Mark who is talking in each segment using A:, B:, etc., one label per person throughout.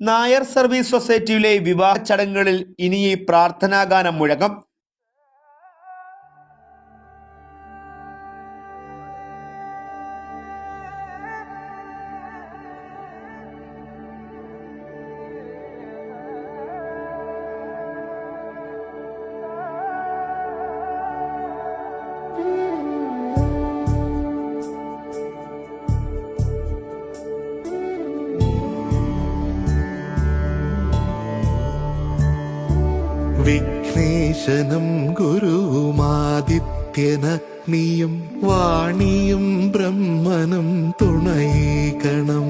A: Nair service സൊസൈറ്റിയിലെ വിവാഹ ചടങ്ങുകളിൽ ഇനി ഈ പ്രാർത്ഥനാഗാനം മുഴങ്ങും
B: വിഘ്നേശനം ഗുരുമാദിത്യനഗ്നിയും വാണിയും ബ്രഹ്മനും തുണയേകണം.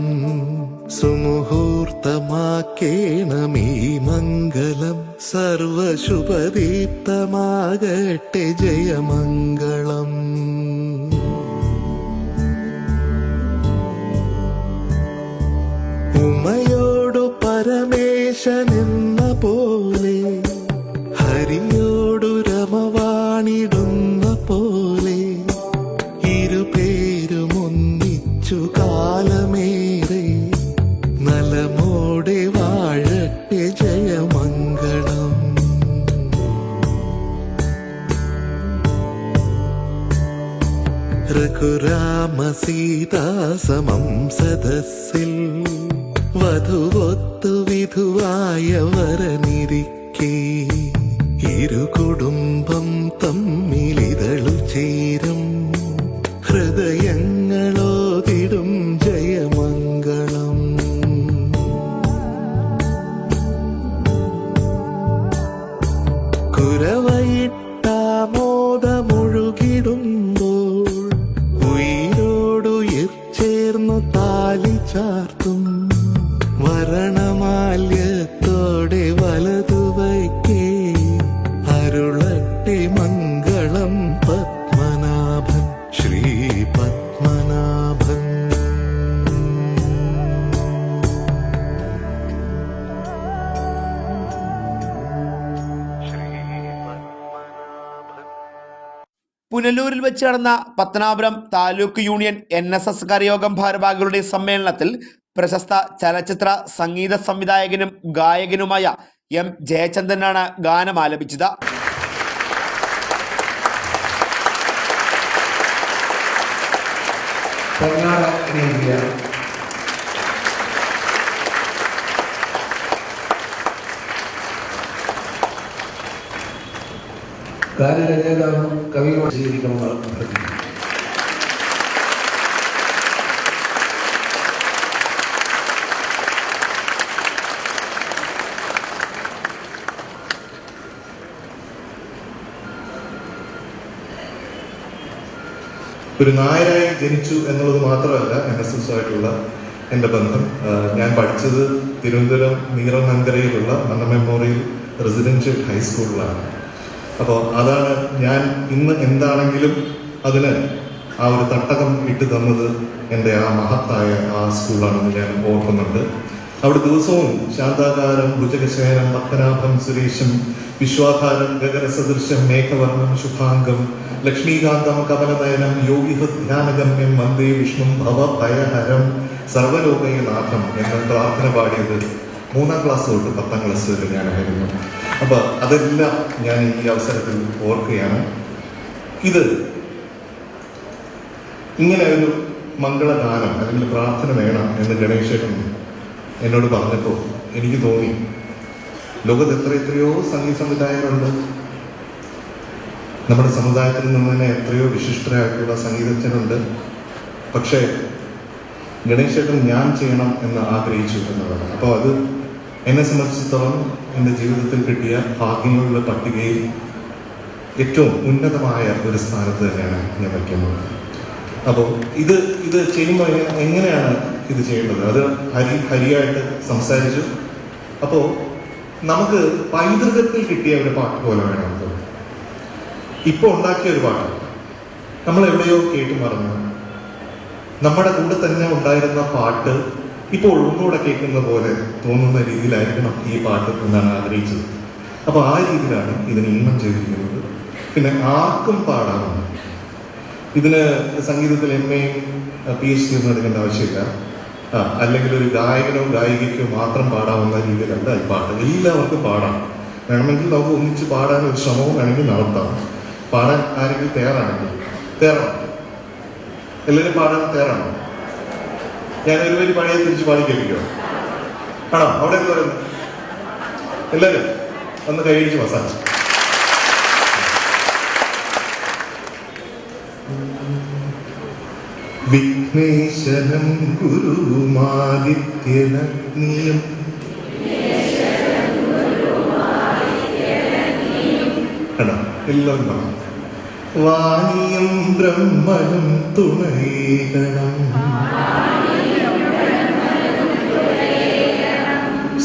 B: സുമുഹൂർത്തമാക്കേണമേ മംഗളം സർവശുഭദീപ്തമാകട്ടെ ജയമംഗളം. ഉമയോടു പരമേശനെന്ന പോലെ ജയമംഗളം രഘുരാമസീതാസമം സദസ്സിൽ വധുവൊത്തു വിധുവായ വരനിരിക്കേ could have
A: പുനലൂരിൽ വെച്ച് നടന്ന Pathanapuram taluk union N S S കരയോഗം ഭാരവാഹികളുടെ സമ്മേളനത്തിൽ പ്രശസ്ത ചലച്ചിത്ര സംഗീത സംവിധായകനും ഗായകനുമായ എം ജയചന്ദ്രനാണ് ഗാനം ആലപിച്ചത്.
C: ഗാനരചയിതാവും കവിയുമായി
D: ഒരു നായരായി ജനിച്ചു എന്നുള്ളത് മാത്രമല്ല എൻ എസ് എസുമായിട്ടുള്ള എന്റെ ബന്ധം. ഞാൻ പഠിച്ചത് തിരുവനന്തപുരം നീറമങ്കരയിലുള്ള മന്ന മെമ്മോറിയൽ റെസിഡൻഷ്യൽ ഹൈസ്കൂളിലാണ്. അപ്പോൾ അതാണ് ഞാൻ ഇന്ന് എന്താണെങ്കിലും അതിന് ആ ഒരു തട്ടകം ഇട്ട് തന്നത് എന്റെ ആ മഹത്തായ ആ സ്കൂളാണെന്ന് ഞാൻ ഓർക്കുന്നുണ്ട്. അവിടെ ദിവസവും ശാന്താകാരം ഭുജകശയനം പത്മനാഭം സുരേഷും വിശ്വാധാരം ഗഗനസദൃശം മേഘവർണം ശുഭാംഗം ലക്ഷ്മീകാന്തം കമലനയനം യോഗിഹൃധ്യാനഗമ്യം വന്ദേ വിഷ്ണു ഭവ ഭയഹരം സർവലോകയനാഥം എന്ന പ്രാർത്ഥന പാടിയത് മൂന്നാം ക്ലാസ് തൊട്ട് പത്താം ക്ലാസ് വരെ ഞാനായിരുന്നു. അപ്പൊ അതെല്ലാം ഞാൻ ഈ അവസരത്തിൽ ഓർക്കുകയാണ്. ഇത് ഇങ്ങനെ ഒരു മംഗളഗാനം അല്ലെങ്കിൽ പ്രാർത്ഥന വേണം എന്ന് ഗണേശൻ എന്നോട് പറഞ്ഞപ്പോൾ എനിക്ക് തോന്നി. ലോകത്ത് എത്ര എത്രയോ സംഗീത സംവിധായകരുണ്ട്. നമ്മുടെ സമുദായത്തിൽ നിന്ന് തന്നെ എത്രയോ വിശിഷ്ടരായിട്ടുള്ള സംഗീതജ്ഞരുണ്ട്. പക്ഷേ ഗണേശേട്ടൻ ഞാൻ ചെയ്യണം എന്ന് ആഗ്രഹിച്ചു എന്നുള്ളതാണ്. അപ്പോൾ അത് എന്നെ സംബന്ധിച്ചിടത്തോളം എന്റെ ജീവിതത്തിൽ കിട്ടിയ ഭാഗ്യങ്ങളുടെ പട്ടികയിൽ ഏറ്റവും ഉന്നതമായ ഒരു സ്ഥാനത്ത് തന്നെയാണ് ഞാൻ വയ്ക്കുന്നത്. അപ്പോൾ ഇത് ഇത് ചെയ്യുമ്പോൾ എങ്ങനെയാണ് ഇത് ചെയ്യേണ്ടത്? അത് ഹരി ഹരിയായിട്ട് സംസാരിച്ചു. അപ്പോൾ നമുക്ക് പൈതൃകത്തിൽ കിട്ടിയ ഒരു പാട്ട് പോലെ വേണം ഇപ്പോൾ ഉണ്ടാക്കിയ ഒരു പാട്ട്. നമ്മൾ എവിടെയോ കേട്ടു മറന്നു നമ്മുടെ കൂടെ തന്നെ ഉണ്ടായിരുന്ന പാട്ട് ഇപ്പോൾ ഒന്നുകൂടെ കേൾക്കുന്ന പോലെ തോന്നുന്ന രീതിയിലായിരിക്കണം ഈ പാട്ട് എന്നാണ് ആഗ്രഹിച്ചത്. അപ്പോൾ ആ രീതിയിലാണ് ഇതിന് ഈണം ചെയ്തിരിക്കുന്നത്. പിന്നെ ആർക്കും പാടാറുണ്ട്. ഇതിന് സംഗീതത്തിൽ M A P H D ഒന്നും എടുക്കേണ്ട ആവശ്യമില്ല.
B: അല്ലെങ്കിൽ ഒരു ഗായകനോ ഗായികയ്ക്കോ മാത്രം പാടാവുന്ന രീതിയിലല്ല ഈ പാട്ട്. എല്ലാവർക്കും പാടാം. വേണമെങ്കിൽ നമുക്ക് ഒന്നിച്ച് പാടാൻ ഒരു ശ്രമവും വേണമെങ്കിൽ നടത്താം. പാടാൻ ആരെങ്കിലും തയ്യാറാണെങ്കിൽ തയ്യാറാണ് എല്ലാവരും പാടാൻ തയ്യാറാണോ? ഞാൻ ഒരു വരി പഴയ തിരിച്ച് പാടി കേൾപ്പിക്കോ ആണോ? അവിടെ എന്താ പറയുന്നത് എല്ലാവരും ഒന്ന് കൈയടിച്ച് മസാജ്. വിഘ്നേശനം ഗുരുമാദിത്യനഗ്നിയം എല്ലാം വാണിയം ബ്രഹ്മനും തുണയേകണം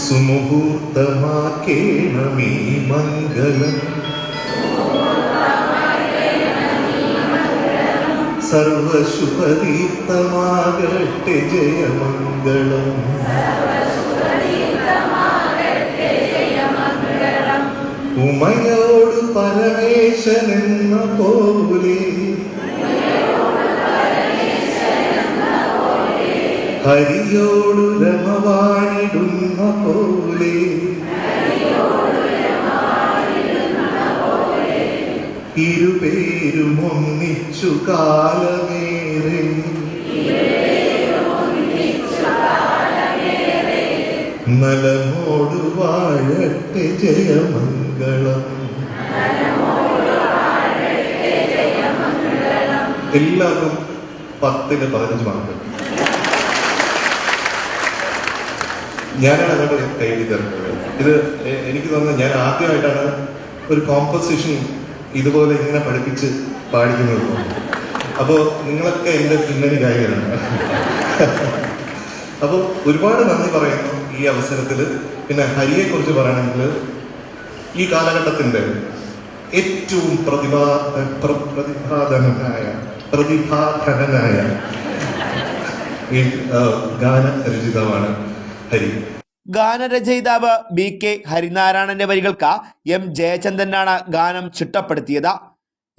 B: സുമുഹൂർത്തമാക്കേണമീ മംഗളം സർവശുഭദീപ്തമാകട്ടെ ജയമംഗളം. ഉമയോട് പരമേശനെന്ന പോലെ ഹരിയോടു രമവാണിടുന്ന പോലെ. ഇരുപേരും ഒന്നിച്ചു കാലമേറെ. നലമോട് വാഴട്ടെ ജയമംഗളം. എല്ലാവർക്കും പത്തിന് പതിനഞ്ച് മാർക്ക് ഞാനാണ് അങ്ങോട്ട് കൈവി തരുന്നത് ഇത് എനിക്ക് തോന്നുന്നത് ഞാൻ ആദ്യമായിട്ടാണ് ഒരു കോമ്പസിഷൻ ഇതുപോലെ ഇങ്ങനെ പഠിപ്പിച്ച് പാടിക്കുന്നത്. അപ്പോൾ നിങ്ങളൊക്കെ എന്റെ പിന്നണി ഗായകരാണ്. അപ്പോൾ ഒരുപാട് നന്ദി പറയുന്നു ഈ അവസരത്തിൽ പിന്നെ ഹരിയെ കുറിച്ച് പറയണമെങ്കിൽ ഈ കാലഘട്ടത്തിന്റെ ഏറ്റവും പ്രതിഭാ പ്ര- പ്രതിഭാധനനായ പ്രതിഭാധനനായ ഈ ഗാന ഗാനരചിതാവാണ് ഹരി.
A: ഗാനരചയിതാവ് ബി കെ ഹരിനാരായണന്റെ വരികൾക്ക് എം ജയചന്ദ്രനാണ് ഗാനം ചിട്ടപ്പെടുത്തിയത്.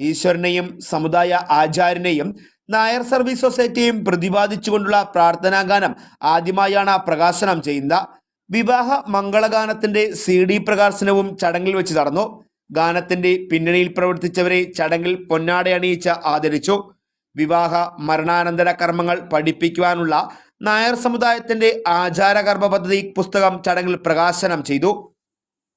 A: ഈശ്വരനെയും സമുദായ ആചാര്യനെയും നായർ സർവീസ് സൊസൈറ്റിയും പ്രതിപാദിച്ചുകൊണ്ടുള്ള പ്രാർത്ഥനാ ഗാനം ആദ്യമായാണ് പ്രകാശനം ചെയ്യുന്നത്. വിവാഹ മംഗളഗാനത്തിന്റെ സി ഡി പ്രകാശനവും ചടങ്ങിൽ വെച്ച് നടന്നു. ഗാനത്തിന്റെ പിന്നണിയിൽ പ്രവർത്തിച്ചവരെ ചടങ്ങിൽ പൊന്നാടയണിയിച്ച് ആദരിച്ചു. വിവാഹ മരണാനന്തര കർമ്മങ്ങൾ പഠിപ്പിക്കുവാനുള്ള നായർ സമുദായത്തിന്റെ ആചാരകർമ്മ പദ്ധതി പുസ്തകം ചടങ്ങിൽ പ്രകാശനം ചെയ്തു.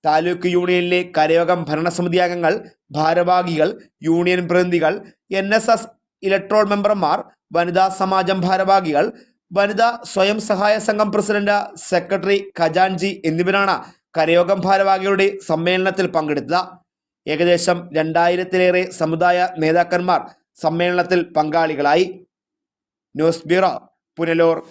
A: താലൂക്ക് യൂണിയനിലെ കരയോഗം ഭരണസമിതി അംഗങ്ങൾ ഭാരവാഹികൾ യൂണിയൻ പ്രതിനിധികൾ എൻ എസ് എസ് ഇലക്ട്രോൾ മെമ്പർമാർ വനിതാ സമാജം ഭാരവാഹികൾ വനിതാ സ്വയം സഹായ സംഘം പ്രസിഡന്റ് സെക്രട്ടറി ഖജാൻജി എന്നിവരാണ് കരയോഗം ഭാരവാഹികളുടെ സമ്മേളനത്തിൽ പങ്കെടുത്തത്. ഏകദേശം രണ്ടായിരത്തിലേറെ സമുദായ നേതാക്കന്മാർ സമ്മേളനത്തിൽ പങ്കാളികളായി. News bureau Punelor